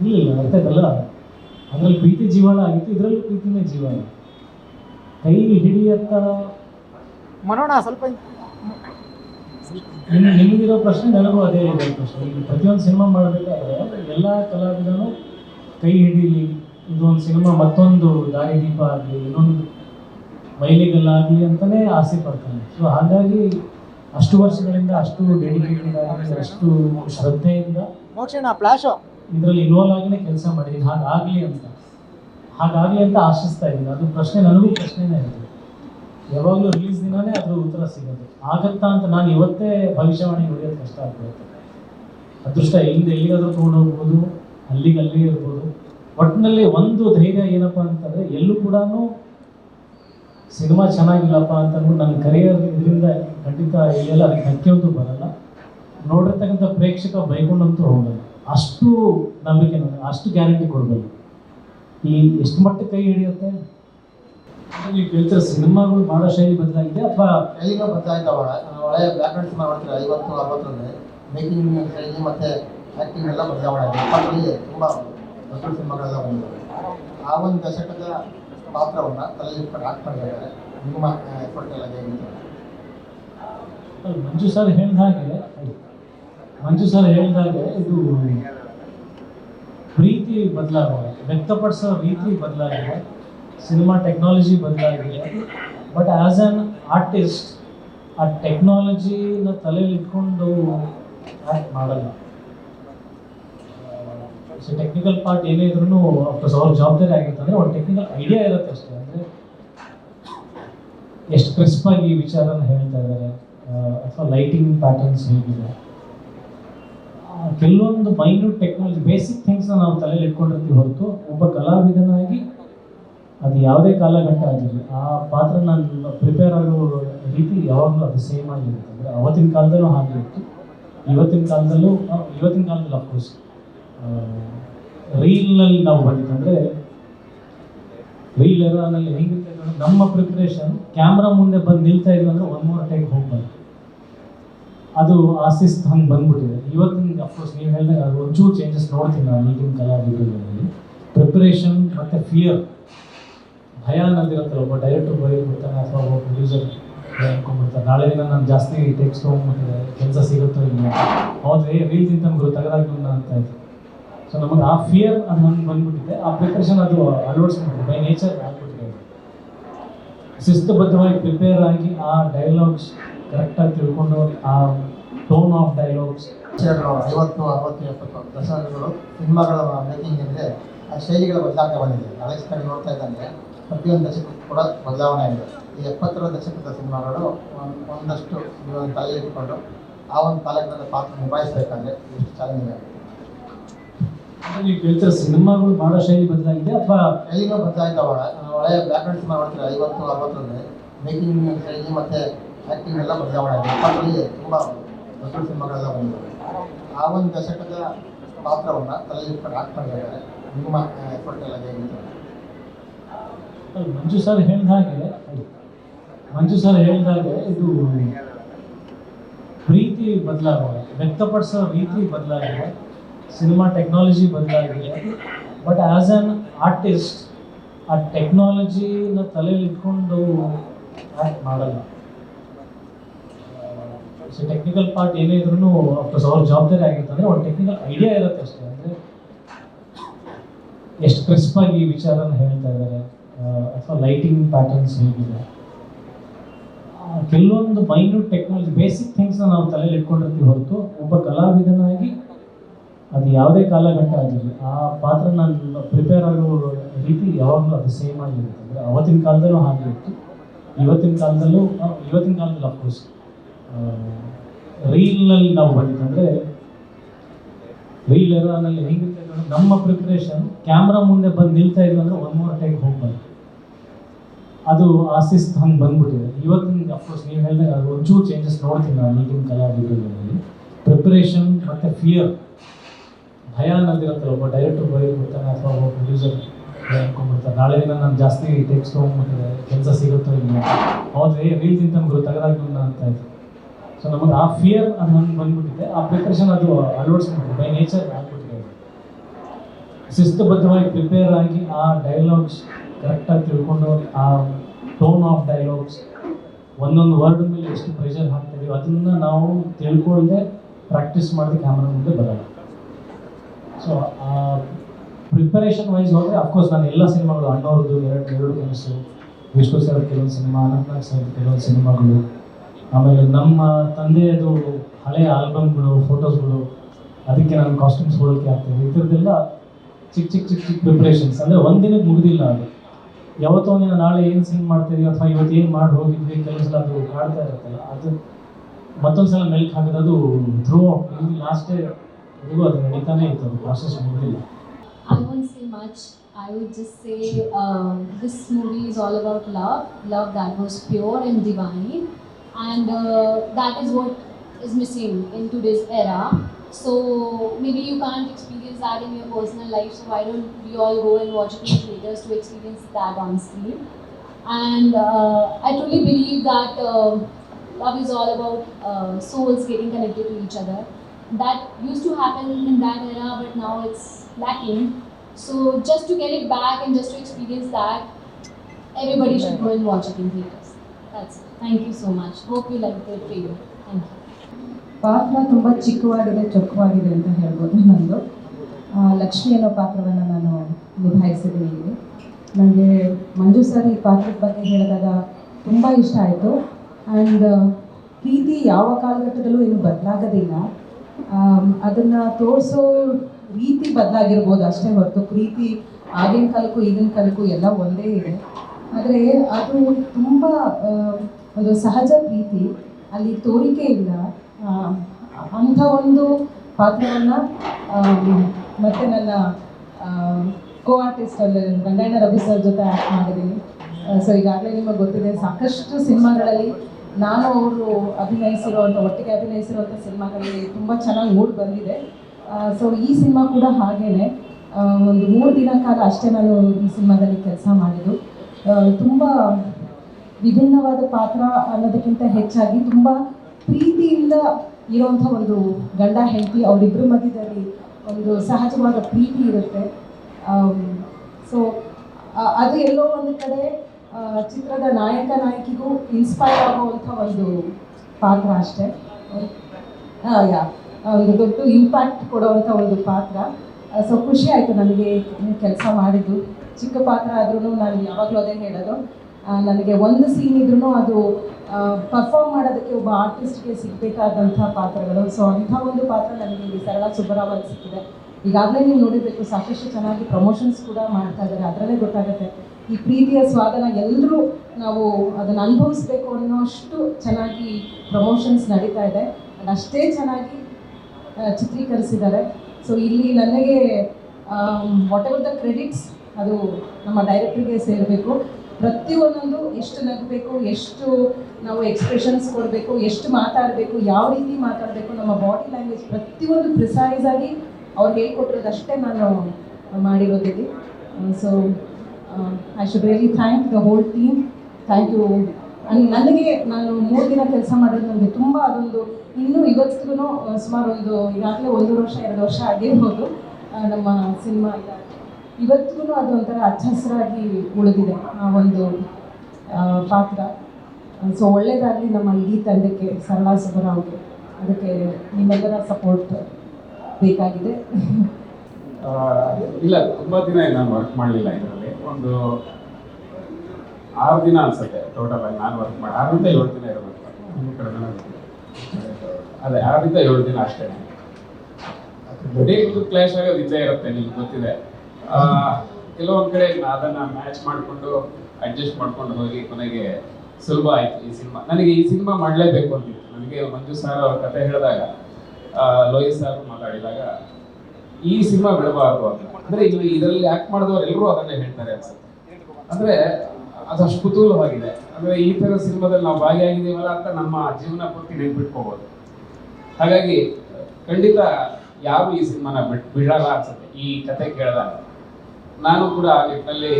ಇಲ್ಲ ಇಲ್ಲ ಅದರಲ್ಲಿ ಪ್ರೀತಿ ಜೀವನ ಆಗಿತ್ತು ಇದರಲ್ಲೂ ಪ್ರೀತಿನೇ ಜೀವಾಳ. ಕೈ ಹಿಡಿಯತ್ತ ಮನೋಣ ಸ್ವಲ್ಪ ನಿಮ್ ನಿಮಗಿರೋ ಪ್ರಶ್ನೆ ನನಗೂ ಅದೇ ಇದೆ ಪ್ರಶ್ನೆ. ಈಗ ಪ್ರತಿಯೊಂದು ಸಿನಿಮಾ ಮಾಡಬೇಕಾದ್ರೆ ಎಲ್ಲ ಕಲಾವಿದನು ಕೈ ಹಿಡೀಲಿ ಇದೊಂದು ಸಿನಿಮಾ ಮತ್ತೊಂದು ದಾರಿದೀಪ ಆಗಲಿ ಇನ್ನೊಂದು ಮೈಲಿಗಲ್ಲಾಗಲಿ ಅಂತಲೇ ಆಸೆ ಪಡ್ತಾನೆ. ಸೊ ಹಾಗಾಗಿ ಅಷ್ಟು ವರ್ಷಗಳಿಂದ ಅಷ್ಟು ಡೆಡಿಕೇಟೆಡ್ ಆಗಿ ಅಷ್ಟು ಶ್ರದ್ಧೆಯಿಂದ ಮೋಕ್ಷಣ ಫ್ಲಾಶು ಇದರಲ್ಲಿ ಇನ್ವಾಲ್ವ್ ಆಗಿನೇ ಕೆಲಸ ಮಾಡಿದ್ದೀನಿ ಹಾಗಾಗಲಿ ಅಂತ. ಹಾಗಾಗಲಿ ಅಂತ ಆಶಿಸ್ತಾ ಇದ್ದೀನಿ. ಅದು ಪ್ರಶ್ನೆ, ನನಗೂ ಪ್ರಶ್ನೆನೇ ಇದೆ. ಯಾವಾಗಲೂ ರಿಲೀಸ್ ದಿನನೇ ಅದ್ರ ಉತ್ತರ ಸಿಗೋದು. ಆಗತ್ತಾ ಅಂತ ನಾನು ಇವತ್ತೇ ಭವಿಷ್ಯವಾಣಿ ಹೊಡೆಯೋದು ಕಷ್ಟ ಆಗ್ಬಿಡುತ್ತೆ. ಅದೃಷ್ಟ ಎಲ್ಲಿಂದ ಎಲ್ಲಿಗಾದ್ರೂ ತೊಗೊಂಡೋಗ್ಬೋದು ಅಲ್ಲಿಗೆ ಅಲ್ಲಿಗೆ ಇರ್ಬೋದು. ಒಟ್ಟಿನಲ್ಲಿ ಒಂದು ಧೈರ್ಯ ಏನಪ್ಪ ಅಂತಂದರೆ, ಎಲ್ಲೂ ಕೂಡ ಸಿನಿಮಾ ಚೆನ್ನಾಗಿಲ್ಲಪ್ಪ ಅಂತ ನನ್ನ ಕರಿಯರ್ ಇದರಿಂದ ಖಂಡಿತ ಎಲ್ಲ ಅದಕ್ಕೆ ಧಕ್ಕೆ ಅಂತೂ ಬರಲ್ಲ. ನೋಡಿರ್ತಕ್ಕಂಥ ಪ್ರೇಕ್ಷಕ ಬೈಕೊಂಡಂತೂ ಹೋಗಲ್ಲ. ಅಷ್ಟು ನಂಬಿಕೆ ನನಗೆ ಅಷ್ಟು ಗ್ಯಾರಂಟಿ ಕೊಡಬೇಕು. ಈ ಎಷ್ಟು ಮಟ್ಟ ಕೈ ಹಿಡಿಯುತ್ತೆ? ನೀವು ಕೇಳ್ತಾರೆ ಸಿನಿಮಾಗಳು ಮಾಡೋ ಶೈಲಿ ಬದಲಾಗಿದೆ ಅಥವಾ ಶೈಲಿಗಳು ಬದಲಾಯ್ತಾ ಒಳ ಒಳ್ಳೆಯ ಬ್ಲ್ಯಾಕ್ ಆ್ಯಂಡ್ ಸಿನಿಮಾ ಮಾಡ್ತಾರೆ? ಐವತ್ತು ಅರವತ್ತರಲ್ಲಿ ಮೇಕಿಂಗ್ ಶೈಲಿ ಮತ್ತು ಆ್ಯಕ್ಟಿಂಗ್ ಎಲ್ಲ ಬದಲಾವಣೆ ಆಗಿದೆ. ತುಂಬ ದೊಡ್ಡ ಸಿನಿಮಾಗಳೆಲ್ಲ ಬಂದಿದೆ ಆ ಒಂದು ದಶಕದ ಪಾತ್ರವನ್ನು ತಲೆಯಲ್ಲಿ ಹಾಕ್ತಾ ಇದ್ದಾರೆ ನಿಮ್ಮ ಎಫರ್ಟ್ ಎಲ್ಲ ಅಲ್ಲಿ ಮಂಜು ಸರ್ ಹೇಳಿದ ಹಾಗೆ ಮಂಜು ಸರ್ ಹೇಳಿದ ಹಾಗೆ ಇದು ಪ್ರೀತಿ ಬದಲಾಗಿದೆ, ವ್ಯಕ್ತಪಡಿಸೋ ರೀತಿ ಬದಲಾಗಿದೆ, ಸಿನಿಮಾ ಟೆಕ್ನಾಲಜಿ ಬದಲಾಗಿದೆ. ಬಟ್ ಆ್ಯಸ್ ಆನ್ ಆರ್ಟಿಸ್ಟ್ ಆ ಟೆಕ್ನಾಲಜಿನ ತಲೆಯಲ್ಲಿ ಇಟ್ಕೊಂಡು ಆ್ಯಕ್ಟ್ ಮಾಡಲ್ಲ. ಸೊ ಟೆಕ್ನಿಕಲ್ ಪಾರ್ಟ್ ಏನೇ ಇದ್ರೂ ಅಫ್ಕೋರ್ಸ್ ಅವ್ರ ಜವಾಬ್ದಾರಿ ಆಗಿರುತ್ತೆ ಅಂದರೆ ಒಂದು ಟೆಕ್ನಿಕಲ್ ಐಡಿಯಾ ಇರುತ್ತೆ ಅಷ್ಟೇ. ಅಂದರೆ ಎಷ್ಟು ಕ್ರಿಸ್ಪಾಗಿ ಈ ವಿಚಾರನ ಹೇಳ್ತಾ ಇದ್ದಾರೆ. ಅಥವಾ ಲೈಟಿಂಗ್ ಪ್ಯಾಟರ್ನ್ಸ್ ಹೇಗಿದೆ. ಕೆಲವೊಂದು ಮೈನ್ಯೂಟ್ ಟೆಕ್ನಾಲಜಿ ಬೇಸಿಕ್ ಥಿಂಗ್ಸ್ನ ನಾವು ತಲೆಯಲ್ಲಿ ಇಟ್ಕೊಂಡಿರ್ತೀವಿ ಹೊರತು, ಒಬ್ಬ ಕಲಾವಿದನಾಗಿ ಅದು ಯಾವುದೇ ಕಾಲಘಟ್ಟ ಆಗಿರಲಿ, ಆ ಪಾತ್ರ ನಾನು ಪ್ರಿಪೇರ್ ಆಗೋ ರೀತಿ ಯಾವಾಗಲೂ ಅದು ಸೇಮ್ ಆಗಿರುತ್ತೆ. ಅಂದರೆ ಅವತ್ತಿನ ಕಾಲದಲ್ಲೂ ಹಾಗೆ ಇತ್ತು. ಇವತ್ತಿನ ಕಾಲದಲ್ಲೂ ಇವತ್ತಿನ ಕಾಲದಲ್ಲಿ ಅಫ್ಕೋರ್ಸ್ ರೀಲ್ನಲ್ಲಿ ನಾವು ಬಂದಿದ್ದಂದರೆ ರೀಲ್ ಎರಾನಲ್ಲಿ ಹೆಂಗಿರ್ತದೆ ನಮ್ಮ ಪ್ರಿಪ್ರೇಷನ್ ಕ್ಯಾಮ್ರಾ ಮುಂದೆ ಬಂದು ನಿಲ್ತಾ ಇದ್ವಿ ಅಂದ್ರೆ ಒನ್ ಮೂರು ಟೈಮ್ ಹೋಗ್ಬಾರ್ದು ಅದು ಆಸಿಸ್ತ್ ಹಂಗೆ ಬಂದ್ಬಿಟ್ಟಿದೆ. ಇವತ್ತಿನ ಅಫ್ಕೋರ್ಸ್ ನೀವು ಹೇಳಿದಾಗ ಅದು ಒಂಚೂರು ಚೇಂಜಸ್ ನೋಡ್ತೀನಿ ನಾನು ಈಗಿನ ಕಲಾವಿದರಲ್ಲಿ. ಪ್ರಿಪ್ರೇಷನ್ ಮತ್ತು ಫಿಯರ್ ಭಯ ಅನ್ನೋದಿರುತ್ತಲ್ಲ ಒಬ್ಬ ಡೈರೆಕ್ಟರ್ ಬರೀಬಿಡ್ತಾನೆ ಅಥವಾ ಒಬ್ಬ ಪ್ರೊಡ್ಯೂಸರ್ ಅನ್ಕೊಂಡ್ಬಿಡ್ತಾರೆ ನಾಳೆ ದಿನ ನಾನು ಜಾಸ್ತಿ ಟೆಕ್ಸ್ಟ್ ತೊಗೊಂಡ್ಬಿಟ್ಟಿದೆ ಕೆಲಸ ಸಿಗುತ್ತೋ ಇಲ್ಲ ಹೌದು, ಏ ರೀಲ್ ತಿಂತ ಗುರು ಅಂತ ಇತ್ತು ಸೊ ನಮಗೆ ಆ ಫಿಯರ್ ಅದು ಹಂಗೆ ಬಂದ್ಬಿಟ್ಟಿದೆ. ಆ ಪ್ರಿಪ್ರೇಷನ್ ಅದು ಅಳವಡಿಸ್ಬಿಟ್ಟಿದೆ. ಬೈ ನೇಚರ್ ಆಗ್ಬಿಟ್ಟಿದೆ. ಶಿಸ್ತುಬದ್ಧವಾಗಿ ಪ್ರಿಪೇರ್ ಆಗಿ ಆ ಡೈಲಾಗ್ಸ್ ಕರೆಕ್ಟಾಗಿ ತಿಳ್ಕೊಂಡು ಆ ಟೋನ್ ಆಫ್ ಡೈಲಾಗ್ಸ್ ಐವತ್ತು ಅರವತ್ತು ಎಪ್ಪತ್ತು ದಶಕಗಳು ಸಿನಿಮಾಗಳ ಮೇಕಿಂಗ್ ಏನಿದೆ ಆ ಶೈಲಿಗಳ ಬದಲಾವಣೆ ಬಂದಿದೆ. ನಾಲ್ಕು ಕಡೆ ನೋಡ್ತಾ ಇದ್ದಂಗೆ ಪ್ರತಿಯೊಂದು ದಶಕಕ್ಕೂ ಕೂಡ ಬದಲಾವಣೆ ಆಗಿದೆ. ಈ ಎಪ್ಪತ್ತರ ದಶಕದ ಸಿನಿಮಾಗಳು ಒಂದಷ್ಟು ಒಂದು ತಲೆ ಇಟ್ಕೊಂಡು ಆ ಒಂದು ಕಾಲಘಟ್ಟದ ಪಾತ್ರ ನಿಭಾಯಿಸ್ಬೇಕಂದ್ರೆ ಎಷ್ಟು ಚಾಲೆಂಜ್ ಆಗಿದೆ. ಅಂದ್ರೆ ನೀವು ಕೇಳ್ತೀರ ಸಿನಿಮಾಗಳು ಮಾಡೋ ಶೈಲಿ ಬದಲಾಗಿದೆ ಅಥವಾ ಶೈಲಿನೂ ಬದಲಾಯ್ತಾ ಒಳ ಒಳ್ಳೆಯ ಬ್ಲ್ಯಾಕ್ ಆ್ಯಂಡ್ ಸಿನಿಮಾ ಮಾಡ್ತಾರೆ? ಐವತ್ತು ಅರವತ್ತರಲ್ಲಿ. ಮೇಕಿಂಗ್ ಶೈಲಿ ಮತ್ತು ಆ್ಯಕ್ಟಿಂಗ್ ಎಲ್ಲ ಬದಲಾವಣೆ ಆಗಿದೆ. ಇಪ್ಪತ್ತರಲ್ಲಿ ತುಂಬ ದೊಡ್ಡ ಸಿನಿಮಾಗಳೆಲ್ಲ ಬಂದಿದೆ. ಆ ಒಂದು ದಶಕದ ಪಾತ್ರವನ್ನು ತಲೆಯಲ್ಲಿ ಇಟ್ಕೊಂಡು ಮಾಡಿದ್ದಾರೆ. ನಿಮ್ಮ ಎಫರ್ಟ್ ಎಲ್ಲ ಹೇಗಿದೆ ಮಂಜು ಸರ್ ಹೇಳಿದ ಹಾಗೆ ಮಂಜು ಸರ್ ಹೇಳಿದ ಹಾಗೆ ಇದು ಪ್ರೀತಿ ಬದಲಾಗಿದೆ ವ್ಯಕ್ತಪಡಿಸೋ ರೀತಿ ಬದಲಾಗಿದೆ ಸಿನಿಮಾ ಟೆಕ್ನಾಲಜಿ ಬದಲಾಗಿದೆ. ಬಟ್ ಆ್ಯಸ್ ಆನ್ ಆರ್ಟಿಸ್ಟ್ ಆ ಟೆಕ್ನಾಲಜಿನ ತಲೆಯಲ್ಲಿ ಇಟ್ಕೊಂಡು ಆ್ಯಕ್ಟ್ ಮಾಡಲ್ಲ. ಸೊ ಟೆಕ್ನಿಕಲ್ ಪಾರ್ಟ್ ಏನೇ ಇದ್ರೂ ಅಫ್ಕೋರ್ಸ್ ಅವ್ರ ಜವಾಬ್ದಾರಿ ಆಗಿರುತ್ತೆ ಅಂದರೆ ಒಂದು ಟೆಕ್ನಿಕಲ್ ಐಡಿಯಾ ಇರುತ್ತೆ ಅಷ್ಟೇ. ಅಂದರೆ, ಎಷ್ಟು ಕ್ರಿಸ್ಪ್ ಆಗಿ ಈ ವಿಚಾರನ ಹೇಳ್ತಾ ಇದ್ದಾರೆ. ಅಥವಾ ಲೈಟಿಂಗ್ ಪ್ಯಾಟರ್ನ್ಸ್ ಹೇಗಿದೆ. ಕೆಲವೊಂದು ಮೈನ್ಯೂಟ್ ಟೆಕ್ನಾಲಜಿ ಬೇಸಿಕ್ ಥಿಂಗ್ಸ್ನ ನಾವು ತಲೆಯಲ್ಲಿ ಇಟ್ಕೊಂಡಿರ್ತೀವಿ ಹೊರತು, ಒಬ್ಬ ಕಲಾವಿದನಾಗಿ ಅದು ಯಾವುದೇ ಕಾಲಘಟ್ಟ ಆಗಿರಲಿ, ಆ ಪಾತ್ರ ನಾನು ಪ್ರಿಪೇರ್ ಆಗೋ ರೀತಿ ಯಾವಾಗಲೂ ಅದು ಸೇಮ್ ಆಗಿರುತ್ತೆ. ಅಂದರೆ, ಅವತ್ತಿನ ಕಾಲದಲ್ಲೂ ಹಾಗೆ ಇತ್ತು. ಇವತ್ತಿನ ಕಾಲದಲ್ಲೂ ಇವತ್ತಿನ ಕಾಲದಲ್ಲಿ ಅಫ್ಕೋರ್ಸ್ ರೀಲ್ನಲ್ಲಿ ನಾವು ಬಂದಿದ್ದಂದರೆ ರೀಲ್ ಎರಾನಲ್ಲಿ ಹೆಂಗಿರ್ತದೆ ಅಂದ್ರೆ ನಮ್ಮ ಪ್ರಿಪ್ರೇಷನ್ ಕ್ಯಾಮ್ರಾ ಮುಂದೆ ಬಂದು ನಿಲ್ತಾ ಇದ್ವಿ ಅಂದ್ರೆ ಒನ್ ಮೋರ್ ಹೋಗಿ ಹೋಗ್ಬಾರ್ದು ಅದು ಆಸಿಸ್ತ್ ಹಂಗೆ ಬಂದ್ಬಿಟ್ಟಿದೆ. ಇವತ್ತಿನ ಅಫ್ಕೋರ್ಸ್ ನೀವು ಹೇಳಿದಾಗ ಅದು ಒಂಚೂರು ಚೇಂಜಸ್ ನೋಡ್ತೀನಿ ನಾನು ಈಗಿನ ಕಲಾವಿದರಲ್ಲಿ. ಪ್ರಿಪ್ರೇಷನ್ ಮತ್ತು ಫಿಯರ್ ಭಯ ಅನ್ನೋದಿರುತ್ತಲ್ಲ ಒಬ್ಬ ಡೈರೆಕ್ಟರ್ ಬರೀಬಿಡ್ತಾನೆ ಅಥವಾ ಒಬ್ಬ ಪ್ರೊಡ್ಯೂಸರ್ ಅನ್ಕೊಂಡ್ಬಿಡ್ತಾರೆ ನಾಳೆ ದಿನ ನಾನು ಜಾಸ್ತಿ ಟೆಕ್ಸ್ಟ್ ತೊಗೊಂಡ್ಬಿಟ್ಟಿದೆ ಕೆಲಸ ಸಿಗುತ್ತೋ ಇಲ್ಲ ಹೌದು ಏ ರೀಲ್ ತಿಂತ ಗುರು ಅಂತ ಇತ್ತು ಸೊ ನಮಗೆ ಆ ಫಿಯರ್ ನಮ್ಗೆ ಬಂದ್ಬಿಟ್ಟಿದೆ. ಆ ಪ್ರಿಪ್ರೇಷನ್ ಅದು ಅಳವಡಿಸ್ಬಿಟ್ಟಿದೆ. ಬೈ ನೇಚರ್ ಆಗ್ಬಿಟ್ಟಿದೆ. ಶಿಸ್ತುಬದ್ಧವಾಗಿ ಪ್ರಿಪೇರ್ ಆಗಿ ಆ ಡೈಲಾಗ್ಸ್ ಕರೆಕ್ಟಾಗಿ ತಿಳ್ಕೊಂಡು ಆ ಟೋನ್ ಆಫ್ ಡೈಲಾಗ್ಸ್ ಒಂದೊಂದು ವರ್ಡ್ ಮೇಲೆ ಎಷ್ಟು ಪ್ರೆಷರ್ ಹಾಕ್ತೀವಿ ಅದನ್ನು ನಾವು ತಿಳ್ಕೊಳ್ಳದೆ ಪ್ರಾಕ್ಟೀಸ್ ಮಾಡಿದ ಕ್ಯಾಮ್ರಾ ಮುಂದೆ ಬರಲ್ಲ ಸೊ ಪ್ರಿಪರೇಷನ್ ವೈಸ್ ಹೋದರೆ ಅಫ್ಕೋರ್ಸ್ ನಾನು ಎಲ್ಲ ಸಿನಿಮಾಗಳು ಅಣ್ಣವ್ರದ್ದು ಎರಡು ಎರಡು ಕನಸು ವಿಷ್ಣು ಸರ್ ಕೆಲವೊಂದು ಸಿನಿಮಾ, ಅನಂತನಾಗ್ ಸರ್ ಕೆಲವೊಂದು ಸಿನಿಮಾಗಳು. ಆಮೇಲೆ ನಮ್ಮ ತಂದೆಯದು ಹಳೆಯ ಆಲ್ಬಮ್ಗಳು ಫೋಟೋಸ್ಗಳು ಅದಕ್ಕೆ ನಾನು ಕಾಸ್ಟ್ಯೂಮ್ಸ್ ಹೋಲಿಕೆ ಆಗ್ತದೆ ಈ ಥರದ್ದೆಲ್ಲ ಚಿಕ್ಕ ಚಿಕ್ಕ ಚಿಕ್ಕ ಚಿಕ್ಕ ಪ್ರಿಪ್ರೇಷನ್ಸ್ ಅಂದರೆ ಒಂದಿನಕ್ಕೆ ಮುಗಿದಿಲ್ಲ ಅದು. ಯಾವತ್ತೋ ನೀನು ನಾಳೆ ಏನು ಸಿಂಗ್ ಮಾಡ್ತೀವಿ ಅಥವಾ ಇವತ್ತು ಏನು ಮಾಡಿ ಹೋಗಿದ್ವಿ ಕೆಲವು ಅದು ಕಾಡ್ತಾ ಇರುತ್ತಲ್ಲ ಅದು ಮತ್ತೊಂದು ಸಲ ಮೆಲ್ಕ್ ಹಾಕಿದ್ರೆ ಅದು ಇಲ್ಲಿ ಲಾಸ್ಟ್ ಡೇ ಅದು ನಡೀತಾನೆ ಇತ್ತು. ಅದು ಪ್ರಾಸೆಸ್ ಮುಗಿದಿಲ್ಲ. I won't say much. I would just say um, this movie is all about love, love that was pure and divine, and uh, that is what is missing in today's era. So maybe you can't experience that in your personal life. So why don't we all go and watch it in theaters to experience that on screen? And uh, I truly believe that um love is all about uh, souls getting connected to each other. That used to happen in that era, but now it's lacking. So just to get it back and just to experience that, everybody should go and watch it in theaters. That's it. Thank you so much. You the thank you. ಪಾತ್ರ ತುಂಬ ಚಿಕ್ಕವಾಗಿದೆ, ಚೊಕ್ಕವಾಗಿದೆ ಅಂತ ಹೇಳ್ಬೋದು ನಂದು. ಲಕ್ಷ್ಮಿ ಅನ್ನೋ ಪಾತ್ರವನ್ನು ನಾನು ನಿಭಾಯಿಸಿದ್ದೀನಿ ಇಲ್ಲಿ. ನನಗೆ ಮಂಜು ಸರ್ ಈ ಪಾತ್ರದ ಬಗ್ಗೆ ಹೇಳಿದಾಗ ತುಂಬ ಇಷ್ಟ ಆಯಿತು. ಆ್ಯಂಡ್ ಪ್ರೀತಿ ಯಾವ ಕಾಲಘಟ್ಟದಲ್ಲೂ ಏನು ಬದಲಾಗೋದಿಲ್ಲ. ಅದನ್ನು ತೋರಿಸೋ ರೀತಿ ಬದಲಾಗಿರ್ಬೋದು ಅಷ್ಟೇ ಹೊರತು. ಪ್ರೀತಿ ಆಗಿನ ಕಾಲಕ್ಕೂ ಈಗಿನ ಕಾಲಕ್ಕೂ ಎಲ್ಲ ಒಂದೇ ಇದೆ. ಆದರೆ ಅದು ತುಂಬ ಒಂದು ಸಹಜ ಪ್ರೀತಿ, ಅಲ್ಲಿ ತೋರಿಕೆ ಇಲ್ಲ ಅಂಥ ಒಂದು ಪಾತ್ರವನ್ನು ಮತ್ತು ನನ್ನ ಕೋ ಆರ್ಟಿಸ್ಟ್ ಅಲ್ಲಿ ರಂಗಾಯಣ ರವಿ ಸರ್ ಜೊತೆ ಆ್ಯಕ್ಟ್ ಮಾಡಿದ್ದೀನಿ. ಸೊ ಈಗಾಗಲೇ ನಿಮಗೆ ಗೊತ್ತಿದೆ, ಸಾಕಷ್ಟು ಸಿನಿಮಾಗಳಲ್ಲಿ ನಾನು ಅವರು ಅಭಿನಯಿಸಿರುವಂಥ ಒಟ್ಟಿಗೆ ಅಭಿನಯಿಸಿರುವಂಥ ಸಿನಿಮಾಗಳಲ್ಲಿ ತುಂಬ ಚೆನ್ನಾಗಿ ಮೂಡ್ ಬಂದಿದೆ. ಸೊ ಈ ಸಿನಿಮಾ ಕೂಡ ಹಾಗೇ ಒಂದು ಮೂರು ದಿನ ಕಾಲ ಅಷ್ಟೇ ನಾನು ಈ ಸಿನಿಮಾದಲ್ಲಿ ಕೆಲಸ ಮಾಡಿದ್ದು. ತುಂಬ ವಿಭಿನ್ನವಾದ ಪಾತ್ರ ಅನ್ನೋದಕ್ಕಿಂತ ಹೆಚ್ಚಾಗಿ ತುಂಬ ಪ್ರೀತಿಯಿಂದ ಇರುವಂಥ ಒಂದು ಗಂಡ ಹೆಂಡತಿ ಅವರಿಬ್ಬರ ಮಧ್ಯದಲ್ಲಿ ಒಂದು ಸಹಜವಾದ ಪ್ರೀತಿ ಇರುತ್ತೆ. ಸೊ ಅದು ಎಲ್ಲೋ ಒಂದು ಕಡೆ ಚಿತ್ರದ ನಾಯಕ ನಾಯಕಿಗೂ ಇನ್ಸ್ಪೈರ್ ಆಗುವಂಥ ಒಂದು ಪಾತ್ರ ಅಷ್ಟೇ. ಯಾ ಒಂದು ದೊಡ್ಡ ಇಂಪ್ಯಾಕ್ಟ್ ಕೊಡುವಂಥ ಒಂದು ಪಾತ್ರ. ಸೊ ಖುಷಿ ಆಯಿತು ನನಗೆ ಕೆಲಸ ಮಾಡಿದ್ದು. ಚಿಕ್ಕ ಪಾತ್ರ ಆದ್ರೂ ನಾನು ಯಾವಾಗಲೂ ಅದೇ ಹೇಳೋದು. ನನಗೆ ಒಂದು ಸೀನ್ ಇದ್ರೂ ಅದು ಪರ್ಫಾರ್ಮ್ ಮಾಡೋದಕ್ಕೆ ಒಬ್ಬ ಆರ್ಟಿಸ್ಟ್ಗೆ ಸಿಗಬೇಕಾದಂಥ ಪಾತ್ರಗಳು. ಸೊ ಅಂಥ ಒಂದು ಪಾತ್ರ ನನಗೆ ಇಲ್ಲಿ ಸರಳ ಸುಬ್ಬರಾವಲ್ಲಿ ಸಿಕ್ಕಿದೆ. ಈಗಾಗಲೇ ನೀವು ನೋಡಿರಬೇಕು, ಸಾಕಷ್ಟು ಚೆನ್ನಾಗಿ ಪ್ರಮೋಷನ್ಸ್ ಕೂಡ ಮಾಡ್ತಾ ಇದ್ದಾರೆ. ಅದರಲ್ಲೇ ಗೊತ್ತಾಗುತ್ತೆ, ಈ ಪ್ರೀತಿಯ ಸ್ವಾದನ ಎಲ್ಲರೂ ನಾವು ಅದನ್ನು ಅನುಭವಿಸ್ಬೇಕು ಅನ್ನೋಷ್ಟು ಚೆನ್ನಾಗಿ ಪ್ರಮೋಷನ್ಸ್ ನಡೀತಾ ಇದೆ. ಅದು ಅಷ್ಟೇ ಚೆನ್ನಾಗಿ ಚಿತ್ರೀಕರಿಸಿದ್ದಾರೆ. ಸೊ ಇಲ್ಲಿ ನನಗೆ ವಾಟ್ ಎವರ್ ದ ಕ್ರೆಡಿಟ್ಸ್ ಅದು ನಮ್ಮ ಡೈರೆಕ್ಟ್ರಿಗೆ ಸೇರಬೇಕು. ಪ್ರತಿಯೊಂದೊಂದು ಎಷ್ಟು ನಗಬೇಕು, ಎಷ್ಟು ನಾವು ಎಕ್ಸ್ಪ್ರೆಷನ್ಸ್ ಕೊಡಬೇಕು, ಎಷ್ಟು ಮಾತಾಡಬೇಕು, ಯಾವ ರೀತಿ ಮಾತಾಡಬೇಕು ನಮ್ಮ ಬಾಡಿ ಲ್ಯಾಂಗ್ವೇಜ್ ಪ್ರತಿಯೊಂದು ಪ್ರಿಸೈಸ್ ಆಗಿ ಅವ್ರು ಹೇಳ್ಕೊಟ್ಟಿರೋದಷ್ಟೇ ನಾನು ಮಾಡಿರೋದಿದೆ so I should really thank the whole team thank you ನನಗೆ ನಾನು ಮೂರು ದಿನ ಕೆಲಸ ಮಾಡೋದು ನನಗೆ ತುಂಬ ಅದೊಂದು ಇನ್ನೂ ಇವತ್ತಿಗೂ ಸುಮಾರು ಒಂದು ಈಗಾಗಲೇ ಒಂದು ವರ್ಷ, ಎರಡು ವರ್ಷ ಆಗಿರ್ಬೋದು ನಮ್ಮ ಸಿನಿಮಾ ಇವತ್ತಿಗೂ ಅದು ಒಂಥರ ಹಚ್ಚ ಹಸಿರಾಗಿ ಉಳಿದಿದೆ, ಆ ಒಂದು ಪಾತ್ರ. ಸೊ ಒಳ್ಳೆಯದಾಗಲಿ ನಮ್ಮ ಇಡೀ ತಂಡಕ್ಕೆ, ಸರಳಾ ಸುಬ್ಬರಾವ್ಗೆ. ಅದಕ್ಕೆ ನಿಮ್ಮೆಲ್ಲರ ಸಪೋರ್ಟ್ ಬೇಕಾಗಿದೆ. ಇಲ್ಲ, ತುಂಬ ದಿನ ನಾನು ವರ್ಕ್ ಮಾಡಲಿಲ್ಲ ಇದರಲ್ಲಿ. ಒಂದು ಆರು ದಿನ ಅನ್ಸುತ್ತೆ ಟೋಟಲ್ ಆಗಿ ನಾನು ವರ್ಕ್ ಮಾಡಿ, ಆರರಿಂದ ಏಳು ದಿನ ಇರಬೇಕು. ಅದೇ, ಆರರಿಂದ ಏಳು ದಿನ ಅಷ್ಟೇ. ಡೇಟ್ ಕ್ಲಾಶ್ ಆಗೋದು ಇದ್ದೇ ಇರುತ್ತೆ, ನಿಮ್ಗೆ ಗೊತ್ತಿದೆ. ಕೆಲವೊಂದ್ ಕಡೆ ಅದನ್ನ ಮ್ಯಾಚ್ ಮಾಡಿಕೊಂಡು ಅಡ್ಜಸ್ಟ್ ಮಾಡ್ಕೊಂಡು ಹೋಗಿ ಕೊನೆಗೆ ಸುಲಭ ಆಯ್ತು ಈ ಸಿನಿಮಾ. ನನಗೆ ಈ ಸಿನಿಮಾ ಮಾಡಲೇಬೇಕು ಅಂತಿತ್ತು ನನಗೆ ಮಂಜು ಸಾರ್ ಅವ್ರ ಕತೆ ಹೇಳಿದಾಗ ಲೋಹಿತ್ ಸರ್ ಮಾತಾಡಿದಾಗ, ಈ ಸಿನಿಮಾ ಬಿಡಬಾರ್ದು ಅಂತ. ಅಂದ್ರೆ ಇದು ಇದರಲ್ಲಿ ಆಕ್ಟ್ ಮಾಡಿದವರು ಎಲ್ಲರೂ ಅದನ್ನೇ ಹೇಳ್ತಾರೆ ಅನ್ಸುತ್ತೆ. ಅಂದ್ರೆ ಅದಷ್ಟು ಕುತೂಹಲವಾಗಿದೆ. ಅಂದ್ರೆ ಈ ತರ ಸಿನಿಮಾದಲ್ಲಿ ನಾವು ಭಾಗಿಯಾಗಿದ್ದೀವಲ್ಲ ಅಂತ ನಮ್ಮ ಜೀವನ ಪೂರ್ತಿ ನೆನ್ಪಿಟ್ಕೋಬಹುದು ಹಾಗಾಗಿ ಖಂಡಿತ ಯಾರು ಈ ಸಿನಿಮಾನ ಬಿಟ್ ಬಿಡಲ್ಲ ಅನ್ಸುತ್ತೆ. ಈ ಕತೆ ಕೇಳಿದಾಗ. ನಾನು ಕೂಡ ಆ ನಿಟ್ಟಿನಲ್ಲಿ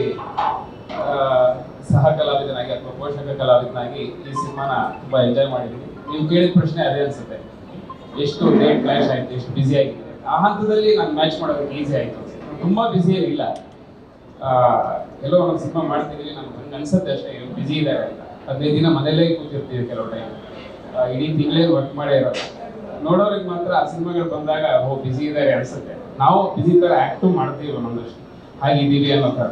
ಸಹ ಕಲಾವಿದನಾಗಿ ಅಥವಾ ಪೋಷಕ ಕಲಾವಿದನಾಗಿ ಈ ಸಿನಿಮಾನ ತುಂಬಾ ಎಂಜಾಯ್ ಮಾಡಿದ್ದೀನಿ. ನೀವು ಕೇಳಿದ ಪ್ರಶ್ನೆ ಅದೇ ಅನ್ಸುತ್ತೆ. ಎಷ್ಟು ಡೇಟ್ ಕ್ಲಾಶ್ ಆಯ್ತು ಎಷ್ಟು ಬ್ಯುಸಿ ಆಗಿದೆ ಆ ಹಂತದಲ್ಲಿ ನಾನು ಮ್ಯಾಚ್ ಮಾಡೋದಕ್ಕೆ ಈಸಿ ಆಯ್ತು. ತುಂಬಾ ಬ್ಯುಸಿ ಆ, ಎಲ್ಲೋ ಒಂದು ಸಿನಿಮಾ ಮಾಡ್ತಿದೀವಿ ನಮ್ಗೆ ಹಂಗೆ ಅನ್ಸುತ್ತೆ ಅಷ್ಟೇ ಬ್ಯುಸಿ ಇದೆ ಹದಿನೈದು ದಿನ ಮನೆಯಲ್ಲೇ ಕೂತಿರ್ತೀವಿ ಕೆಲವು ಟೈಮ್ ಇಡೀ ತಿಂಗಳೇ ವರ್ಕ್ ಮಾಡೇ ಇರೋದು. ನೋಡೋರಿಗೆ ಮಾತ್ರ ಆ ಸಿನಿಮಾಗಳು ಬಂದಾಗ ಓ ಬ್ಯುಸಿ ಇದ್ದಾರೆ ಅನ್ಸುತ್ತೆ. ನಾವು ಬ್ಯುಸಿ ಥರ ಆ್ಯಕ್ಟು ಮಾಡ್ತೀವಿ ಒಂದೊಂದಷ್ಟು ಹಾಗಿದ್ದೀವಿ ಅನ್ನೋ ಥರ